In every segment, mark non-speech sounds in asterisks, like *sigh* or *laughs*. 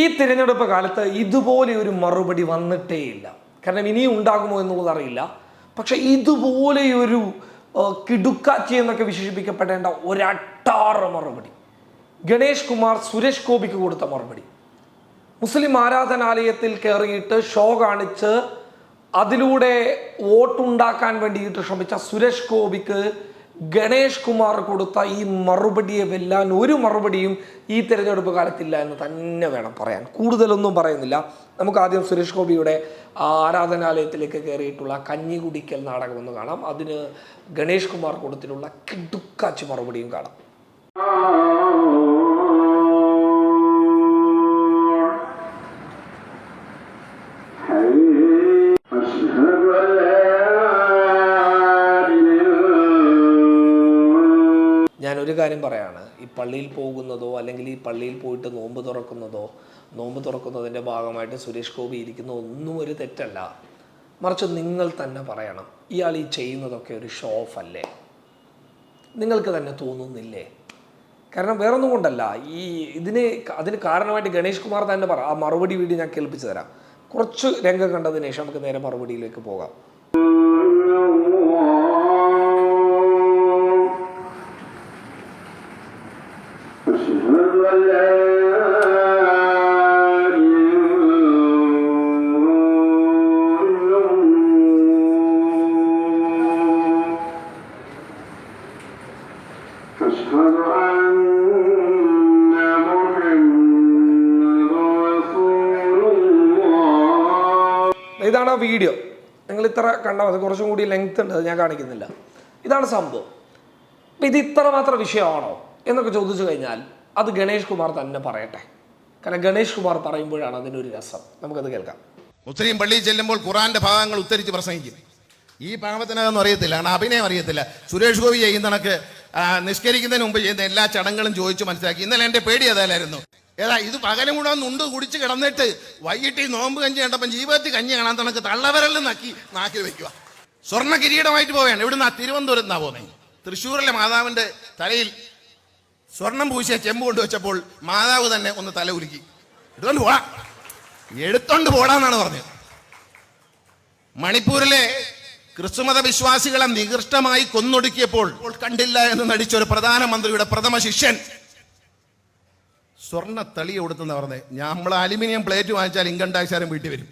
ഈ തിരഞ്ഞെടുപ്പ് കാലത്ത് ഇതുപോലെ ഒരു മറുപടി വന്നിട്ടേയില്ല കാരണം ഇനിയും ഉണ്ടാകുമോ എന്നുള്ളത് അറിയില്ല. പക്ഷെ ഇതുപോലെയൊരു കിടുക്കാച്ചി എന്നൊക്കെ വിശേഷിപ്പിക്കപ്പെടേണ്ട ഒരട്ടാറ് മറുപടി. ഗണേഷ് കുമാർ സുരേഷ് ഗോപിക്ക് കൊടുത്ത മറുപടി. മുസ്ലിം ആരാധനാലയത്തിൽ കയറിയിട്ട് ഷോ കാണിച്ച് അതിലൂടെ വോട്ടുണ്ടാക്കാൻ വേണ്ടിയിട്ട് ശ്രമിച്ച സുരേഷ് ഗോപിക്ക് ഗണേഷ് കുമാർ കൊടുത്ത ഈ മറുപടിയെ വെല്ലാൻ ഒരു മറുപടിയും ഈ തിരഞ്ഞെടുപ്പ് കാലത്തില്ല എന്ന് തന്നെ വേണം പറയാൻ. കൂടുതലൊന്നും പറയുന്നില്ല. നമുക്ക് ആദ്യം സുരേഷ് ഗോപിയുടെ ആരാധനാലയത്തിലേക്ക് കയറിയിട്ടുള്ള കഞ്ഞി കുടിക്കൽ നാടകം ഒന്ന് കാണാം. അതിന് ഗണേഷ് കുമാർ കൊടുത്തിട്ടുള്ള കിടുക്കാച്ച് മറുപടിയും കാണാം. കാര്യം പറയാണ് ഈ പള്ളിയിൽ പോകുന്നതോ അല്ലെങ്കിൽ ഈ പള്ളിയിൽ പോയിട്ട് നോമ്പ് തുറക്കുന്നതോ നോമ്പ് തുറക്കുന്നതിന്റെ ഭാഗമായിട്ട് സുരേഷ് ഗോപി ഇരിക്കുന്ന ഒന്നും ഒരു തെറ്റല്ല. മറിച്ച് നിങ്ങൾ തന്നെ പറയണം ഇയാൾ ഈ ചെയ്യുന്നതൊക്കെ ഒരു ഷോ ഓഫ് അല്ലേ? നിങ്ങൾക്ക് തന്നെ തോന്നുന്നില്ലേ? കാരണം വേറൊന്നും കൊണ്ടല്ല ഈ ഇതിന് അതിന് കാരണമായിട്ട് ഗണേഷ് കുമാർ തന്നെ പറ ആ മറുപടി വീഡിയോ ഞാൻ കേൾപ്പിച്ചു തരാം. കുറച്ച് രംഗം കണ്ടതിന് ശേഷം നമുക്ക് നേരെ മറുപടിയിലേക്ക് പോകാം. *laughs* വീഡിയോ. നിങ്ങൾ ഇത്ര കണ്ടാൽ മതി. കുറച്ചും കൂടി ലെങ്ത് ഉണ്ട് അത് ഞാൻ കാണിക്കുന്നില്ല. ഇതാണ് സംഭവം. ഇത് ഇത്ര മാത്രം വിഷയമാണോ എന്നൊക്കെ ചോദിച്ചു കഴിഞ്ഞാൽ അത് ഗണേഷ് കുമാർ തന്നെ പറയട്ടെ. കാരണം ഗണേഷ് കുമാർ പറയുമ്പോഴാണ് അതിനൊരു രസം. നമുക്കത് കേൾക്കാം. മുസ്ലിം പള്ളിയിൽ ചെല്ലുമ്പോൾ ഖുറാന്റെ ഭാഗങ്ങൾ ഉത്തരിച്ച് പ്രസംഗിക്കും. ഈ പാവത്തിനകത്തൊന്നും അറിയത്തില്ല കാരണം അഭിനയം അറിയത്തില്ല. സുരേഷ് ഗോപി ചെയ്യുന്ന കണക്ക് നിഷ്കരിക്കുന്നതിന് മുമ്പ് ചെയ്യുന്ന എല്ലാ ചടങ്ങുകളും ചോദിച്ചു മനസ്സിലാക്കി. ഇന്നലെ എന്റെ പേടി അതല്ലായിരുന്നു. ഏതാ ഇത് പകലും കൂടെ ഒന്ന് ഉണ്ട് കുടിച്ച് കിടന്നിട്ട് വൈകിട്ട് ഈ നോമ്പ് കഞ്ഞി കണ്ടപ്പം ജീവിതത്തിൽ കഞ്ഞി കാണാൻ തണക്ക് തള്ളവരല്ല നക്കി നാക്കിൽ വെക്കുക സ്വർണ കിരീടമായിട്ട് പോവുകയാണ്. ഇവിടുന്ന് തിരുവനന്തപുരത്ത് നിന്നാ പോകുന്നത് തൃശ്ശൂരിലെ മാതാവിന്റെ തലയിൽ സ്വർണം പൂശിയ ചെമ്പ് കൊണ്ടുവച്ചപ്പോൾ മാതാവ് തന്നെ ഒന്ന് തല ഉരുക്കി എടുത്തോണ്ട് പോടാ. എടുത്തോണ്ട് പോടാന്നാണ് പറഞ്ഞത്. മണിപ്പൂരിലെ ക്രിസ്തുമത വിശ്വാസികളെ നികൃഷ്ടമായി കൊന്നൊടുക്കിയപ്പോൾ കണ്ടില്ല എന്ന് നടിച്ച ഒരു പ്രധാനമന്ത്രിയുടെ പ്രഥമ ശിഷ്യൻ സ്വർണ തളി കൊടുത്തെന്ന് പറഞ്ഞത് നമ്മൾ അലുമിനിയം പ്ലേറ്റ് വാങ്ങിച്ചാൽ ഇൻകം ടാക്സ് ആരും വീട്ടിൽ വരും.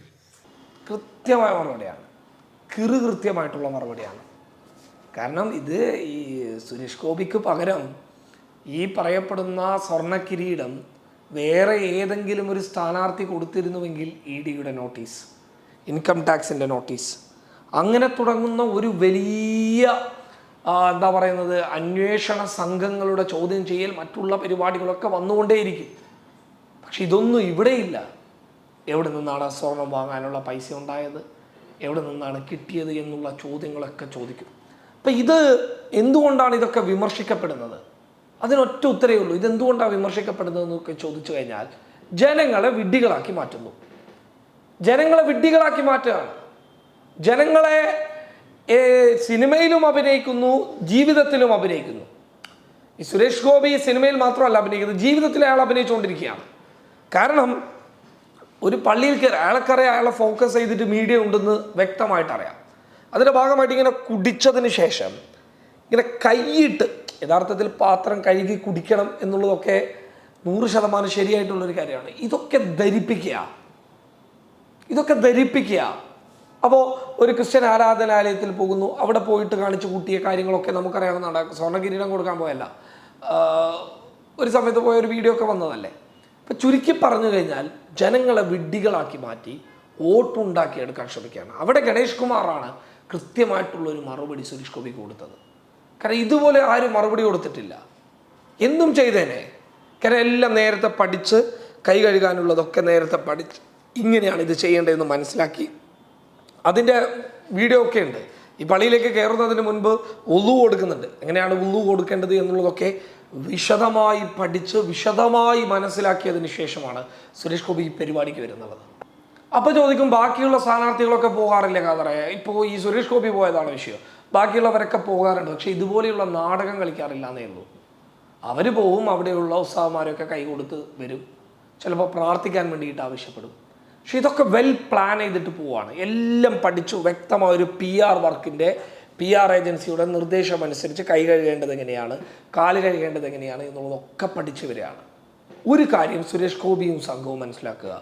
കൃത്യമായ മറുപടിയാണ്. കിറു കൃത്യമായിട്ടുള്ള മറുപടിയാണ്. കാരണം ഇത് ഈ സുരേഷ് ഗോപിക്ക് പകരം ഈ പറയപ്പെടുന്ന സ്വർണ കിരീടം വേറെ ഏതെങ്കിലും ഒരു സ്ഥാനാർത്ഥി കൊടുത്തിരുന്നുവെങ്കിൽ ഇ ഡിയുടെ നോട്ടീസ് ഇൻകം ടാക്സിന്റെ നോട്ടീസ്. അങ്ങനെ തുടങ്ങുന്ന ഒരു വലിയ എന്താ പറയുന്നത് അന്വേഷണ സംഘങ്ങളുടെ ചോദ്യം ചെയ്യൽ മറ്റുള്ള പരിപാടികളൊക്കെ വന്നുകൊണ്ടേയിരിക്കും. പക്ഷെ ഇതൊന്നും ഇവിടെയില്ല. എവിടെ നിന്നാണ് സ്വർണം വാങ്ങാനുള്ള പൈസ ഉണ്ടായത്? എവിടെ നിന്നാണ് കിട്ടിയത് എന്നുള്ള ചോദ്യങ്ങളൊക്കെ ചോദിക്കും. അപ്പം ഇത് എന്തുകൊണ്ടാണ് ഇതൊക്കെ വിമർശിക്കപ്പെടുന്നത്? അതിനൊറ്റ ഉത്തരേ ഉള്ളൂ. ഇതെന്തുകൊണ്ടാണ് വിമർശിക്കപ്പെടുന്നതെന്നൊക്കെ ചോദിച്ചു കഴിഞ്ഞാൽ ജനങ്ങളെ വിഡ്ഢികളാക്കി മാറ്റുന്നു. ജനങ്ങളെ വിഡ്ഢികളാക്കി മാറ്റുകയാണ്. ജനങ്ങളെ സിനിമയിലും അഭിനയിക്കുന്നു ജീവിതത്തിലും അഭിനയിക്കുന്നു. ഈ സുരേഷ് ഗോപി സിനിമയിൽ മാത്രമല്ല അഭിനയിക്കുന്നത് ജീവിതത്തിൽ അയാൾ അഭിനയിച്ചുകൊണ്ടിരിക്കുകയാണ്. കാരണം ഒരു പള്ളിയിൽ കയറി അയാൾക്കറിയാം അയാളെ ഫോക്കസ് ചെയ്തിട്ട് മീഡിയ ഉണ്ടെന്ന് വ്യക്തമായിട്ട് അറിയാം. അതിന്റെ ഭാഗമായിട്ട് ഇങ്ങനെ കുടിച്ചതിന് ശേഷം ഇങ്ങനെ കൈയിട്ട് യഥാർത്ഥത്തിൽ പാത്രം കഴുകി കുടിക്കണം എന്നുള്ളതൊക്കെ നൂറ് ശതമാനം ശരിയായിട്ടുള്ളൊരു കാര്യമാണ്. ഇതൊക്കെ ധരിപ്പിക്കുക. ഇതൊക്കെ ധരിപ്പിക്കുക. അപ്പോൾ ഒരു ക്രിസ്ത്യൻ ആരാധനാലയത്തിൽ പോകുന്നു അവിടെ പോയിട്ട് കാണിച്ചു കൂട്ടിയ കാര്യങ്ങളൊക്കെ നമുക്കറിയാവുന്നതാണ്. സ്വർണ കിരീടം കൊടുക്കാൻ പോയല്ല. ഒരു സമയത്ത് പോയ ഒരു വീഡിയോ ഒക്കെ വന്നതല്ലേ? ഇപ്പം ചുരുക്കി പറഞ്ഞു കഴിഞ്ഞാൽ ജനങ്ങളെ വിഡ്ഢികളാക്കി മാറ്റി വോട്ടുണ്ടാക്കി എടുക്കാൻ ശ്രമിക്കുകയാണ്. അവിടെ ഗണേഷ് കുമാറാണ് കൃത്യമായിട്ടുള്ള ഒരു മറുപടി സുരേഷ് ഗോപി കൊടുത്തത്. കാരണം ഇതുപോലെ ആരും മറുപടി കൊടുത്തിട്ടില്ല. എന്നും ചെയ്തേനെ. കാരണം എല്ലാം നേരത്തെ പഠിച്ച് കൈ കഴുകാനുള്ളതൊക്കെ നേരത്തെ പഠിച്ച് ഇങ്ങനെയാണ് ഇത് ചെയ്യേണ്ടതെന്ന് മനസ്സിലാക്കി അതിന്റെ വീഡിയോ ഒക്കെ ഉണ്ട്. ഈ പള്ളിയിലേക്ക് കയറുന്നതിന് മുൻപ് ഉള്ളു കൊടുക്കുന്നുണ്ട്. എങ്ങനെയാണ് ഉള്ളു കൊടുക്കേണ്ടത് എന്നുള്ളതൊക്കെ വിശദമായി പഠിച്ച് വിശദമായി മനസ്സിലാക്കിയതിന് ശേഷമാണ് സുരേഷ് ഗോപി ഈ പരിപാടിക്ക് വരുന്നത്. അപ്പോൾ ചോദിക്കും ബാക്കിയുള്ള സ്ഥാനാർത്ഥികളൊക്കെ പോകാറില്ല കാതറേ ഇപ്പോൾ ഈ സുരേഷ് ഗോപി പോയതാണ് വിഷയം. ബാക്കിയുള്ളവരൊക്കെ പോകാറുണ്ട്. പക്ഷേ ഇതുപോലെയുള്ള നാടകം കളിക്കാറില്ല എന്നേ ഉള്ളൂ. അവർ പോവും അവിടെയുള്ള ഉത്സാഹന്മാരൊക്കെ കൈ കൊടുത്ത് വരും. ചിലപ്പോൾ പ്രാർത്ഥിക്കാൻ വേണ്ടിയിട്ട് ആവശ്യപ്പെടും. പക്ഷെ ഇതൊക്കെ വെൽ പ്ലാൻ ചെയ്തിട്ട് പോവാണ്. എല്ലാം പഠിച്ചു വ്യക്തമായ ഒരു പി ആർ വർക്കിന്റെ പി ആർ ഏജൻസിയുടെ നിർദ്ദേശം അനുസരിച്ച് കൈ കഴുകേണ്ടത് എങ്ങനെയാണ് കാൽ കഴുകേണ്ടത് എങ്ങനെയാണ് എന്നുള്ളതൊക്കെ പഠിച്ചു വരികയാണ്. ഒരു കാര്യം സുരേഷ് ഗോപിയും സംഘവും മനസ്സിലാക്കുക.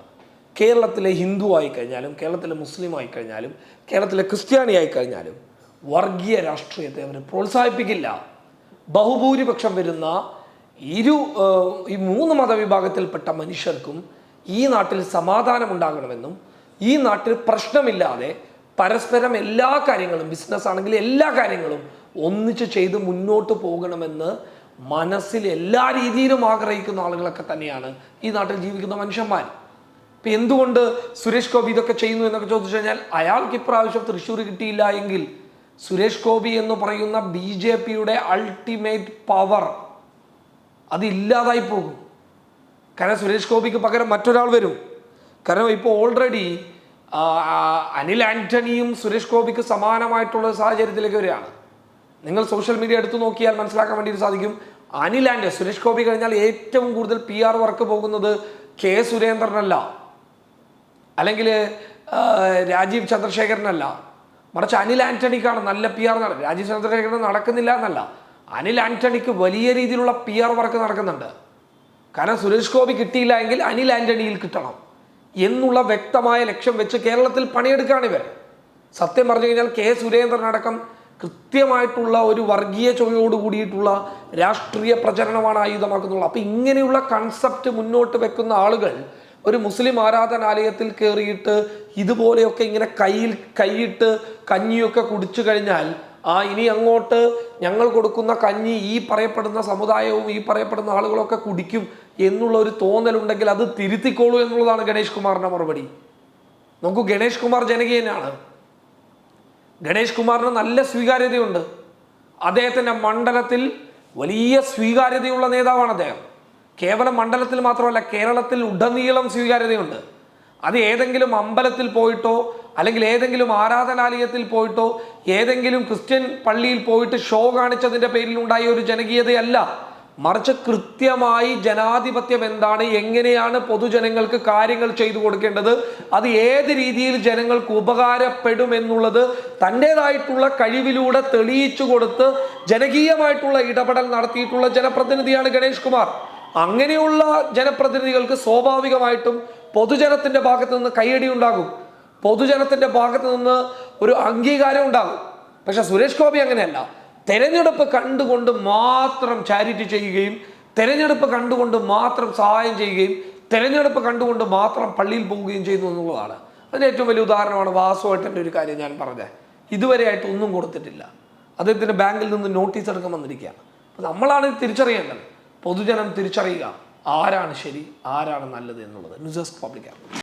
കേരളത്തിലെ ഹിന്ദു ആയിക്കഴിഞ്ഞാലും കേരളത്തിലെ മുസ്ലിം ആയിക്കഴിഞ്ഞാലും കേരളത്തിലെ ക്രിസ്ത്യാനി ആയിക്കഴിഞ്ഞാലും വർഗീയ രാഷ്ട്രീയത്തെ അവർ പ്രോത്സാഹിപ്പിക്കില്ല. ബഹുഭൂരിപക്ഷം വരുന്ന ഇരു ഈ മൂന്ന് മതവിഭാഗത്തിൽപ്പെട്ട മനുഷ്യർക്കും ഈ നാട്ടിൽ സമാധാനമുണ്ടാകണമെന്നും ഈ നാട്ടിൽ പ്രശ്നമില്ലാതെ പരസ്പരം എല്ലാ കാര്യങ്ങളും ബിസിനസ് ആണെങ്കിൽ എല്ലാ കാര്യങ്ങളും ഒന്നിച്ച് ചെയ്ത് മുന്നോട്ട് പോകണമെന്ന് മനസ്സിൽ എല്ലാ രീതിയിലും ആഗ്രഹിക്കുന്ന ആളുകളൊക്കെ തന്നെയാണ് ഈ നാട്ടിൽ ജീവിക്കുന്ന മനുഷ്യന്മാർ. ഇപ്പം എന്തുകൊണ്ട് സുരേഷ് ഗോപി ഇതൊക്കെ ചെയ്യുന്നു എന്നൊക്കെ ചോദിച്ചു കഴിഞ്ഞാൽ അയാൾക്ക് ഇപ്രാവശ്യം തൃശ്ശൂർ കിട്ടിയില്ല എങ്കിൽ സുരേഷ് ഗോപി എന്ന് പറയുന്ന ബി ജെ പിയുടെ അൾട്ടിമേറ്റ് പവർ അത് ഇല്ലാതായി പോകും. കാരണം സുരേഷ് ഗോപിക്ക് പകരം മറ്റൊരാൾ വരും. കാരണം ഇപ്പോൾ ഓൾറെഡി അനിൽ ആന്റണിയും സുരേഷ് ഗോപിക്ക് സമാനമായിട്ടുള്ള സാഹചര്യത്തിലേക്ക് വരികയാണ്. നിങ്ങൾ സോഷ്യൽ മീഡിയ എടുത്തു നോക്കിയാൽ മനസ്സിലാക്കാൻ വേണ്ടി സാധിക്കും. അനിൽ ആന്റണി സുരേഷ് ഗോപി കഴിഞ്ഞാൽ ഏറ്റവും കൂടുതൽ പി ആർ വർക്ക് പോകുന്നത് കെ സുരേന്ദ്രനല്ല. അല്ലെങ്കിൽ രാജീവ് ചന്ദ്രശേഖരനല്ല. മറിച്ച് അനിൽ ആന്റണിക്കാണ് നല്ല പി ആർ രാജീവ് ചന്ദ്രശേഖരൻ നടക്കുന്നില്ല എന്നല്ല. അനിൽ ആന്റണിക്ക് വലിയ രീതിയിലുള്ള പി ആർ വർക്ക് നടക്കുന്നുണ്ട്. കാരണം സുരേഷ് ഗോപി കിട്ടിയില്ല എങ്കിൽ അനിൽ ആന്റണിയിൽ കിട്ടണം എന്നുള്ള വ്യക്തമായ ലക്ഷ്യം വെച്ച് കേരളത്തിൽ പണിയെടുക്കുകയാണ് ഇവർ. സത്യം പറഞ്ഞു കഴിഞ്ഞാൽ കെ സുരേന്ദ്രൻ അടക്കം കൃത്യമായിട്ടുള്ള ഒരു വർഗീയ ചൊവ്വയോട് കൂടിയിട്ടുള്ള രാഷ്ട്രീയ പ്രചരണമാണ് ആയുധമാക്കുന്നുള്ളത്. അപ്പം ഇങ്ങനെയുള്ള കൺസെപ്റ്റ് മുന്നോട്ട് വെക്കുന്ന ആളുകൾ ഒരു മുസ്ലിം ആരാധനാലയത്തിൽ കയറിയിട്ട് ഇതുപോലെയൊക്കെ ഇങ്ങനെ കയ്യിൽ കൈയിട്ട് കഞ്ഞിയൊക്കെ കുടിച്ചു കഴിഞ്ഞാൽ ആ ഇനി അങ്ങോട്ട് ഞങ്ങൾ കൊടുക്കുന്ന കഞ്ഞി ഈ പറയപ്പെടുന്ന സമുദായവും ഈ പറയപ്പെടുന്ന ആളുകളൊക്കെ കുടിക്കും എന്നുള്ള ഒരു തോന്നലുണ്ടെങ്കിൽ അത് തിരുത്തിക്കോളൂ എന്നുള്ളതാണ് ഗണേഷ് കുമാറിന്റെ മറുപടി. നോക്കൂ ഗണേഷ് കുമാർ ജനകീയനാണ്. ഗണേഷ് കുമാറിന് നല്ല സ്വീകാര്യതയുണ്ട്. അദ്ദേഹത്തിന്റെ മണ്ഡലത്തിൽ വലിയ സ്വീകാര്യതയുള്ള നേതാവാണ് അദ്ദേഹം. കേവലം മണ്ഡലത്തിൽ മാത്രമല്ല കേരളത്തിൽ ഉടനീളം സ്വീകാര്യതയുണ്ട്. അത് ഏതെങ്കിലും അമ്പലത്തിൽ പോയിട്ടോ അല്ലെങ്കിൽ ഏതെങ്കിലും ആരാധനാലയത്തിൽ പോയിട്ടോ ഏതെങ്കിലും ക്രിസ്ത്യൻ പള്ളിയിൽ പോയിട്ട് ഷോ കാണിച്ചതിന്റെ പേരിൽ ഉണ്ടായ ഒരു ജനകീയതയല്ല. മറിച്ച് കൃത്യമായി ജനാധിപത്യം എന്താണ് എങ്ങനെയാണ് പൊതുജനങ്ങൾക്ക് കാര്യങ്ങൾ ചെയ്തു കൊടുക്കേണ്ടത് അത് ഏത് രീതിയിൽ ജനങ്ങൾക്ക് ഉപകാരപ്പെടും എന്നുള്ളത് തന്റെതായിട്ടുള്ള കഴിവിലൂടെ തെളിയിച്ചു കൊടുത്ത് ജനകീയമായിട്ടുള്ള ഇടപെടൽ നടത്തിയിട്ടുള്ള ജനപ്രതിനിധിയാണ് ഗണേഷ് കുമാർ. അങ്ങനെയുള്ള ജനപ്രതിനിധികൾക്ക് സ്വാഭാവികമായിട്ടും പൊതുജനത്തിന്റെ ഭാഗത്ത് നിന്ന് കൈയടി ഉണ്ടാകും. പൊതുജനത്തിന്റെ ഭാഗത്ത് നിന്ന് ഒരു അംഗീകാരം ഉണ്ടാകും. പക്ഷെ സുരേഷ് ഗോപി അങ്ങനെയല്ല. തെരഞ്ഞെടുപ്പ് കണ്ടുകൊണ്ട് മാത്രം ചാരിറ്റി ചെയ്യുകയും തെരഞ്ഞെടുപ്പ് കണ്ടുകൊണ്ട് മാത്രം സഹായം ചെയ്യുകയും തെരഞ്ഞെടുപ്പ് കണ്ടുകൊണ്ട് മാത്രം പള്ളിയിൽ പോവുകയും ചെയ്യുന്നു എന്നുള്ളതാണ്. അതിന് ഏറ്റവും വലിയ ഉദാഹരണമാണ് വാസുവേട്ടന്റെ ഒരു കാര്യം ഞാൻ പറഞ്ഞത്. ഇതുവരെയായിട്ട് ഒന്നും കൊടുത്തിട്ടില്ല. അദ്ദേഹത്തിന്റെ ബാങ്കിൽ നിന്ന് നോട്ടീസ് എടുക്കാൻ വന്നിരിക്കുകയാണ്. അപ്പോൾ നമ്മളാണ് തിരിച്ചറിയേണ്ടത്. പൊതുജനം തിരിച്ചറിയുക. ആരാണ് ശരി ആരാണ് നല്ലത് എന്നുള്ളത്. News desk പബ്ലിക്കാണ്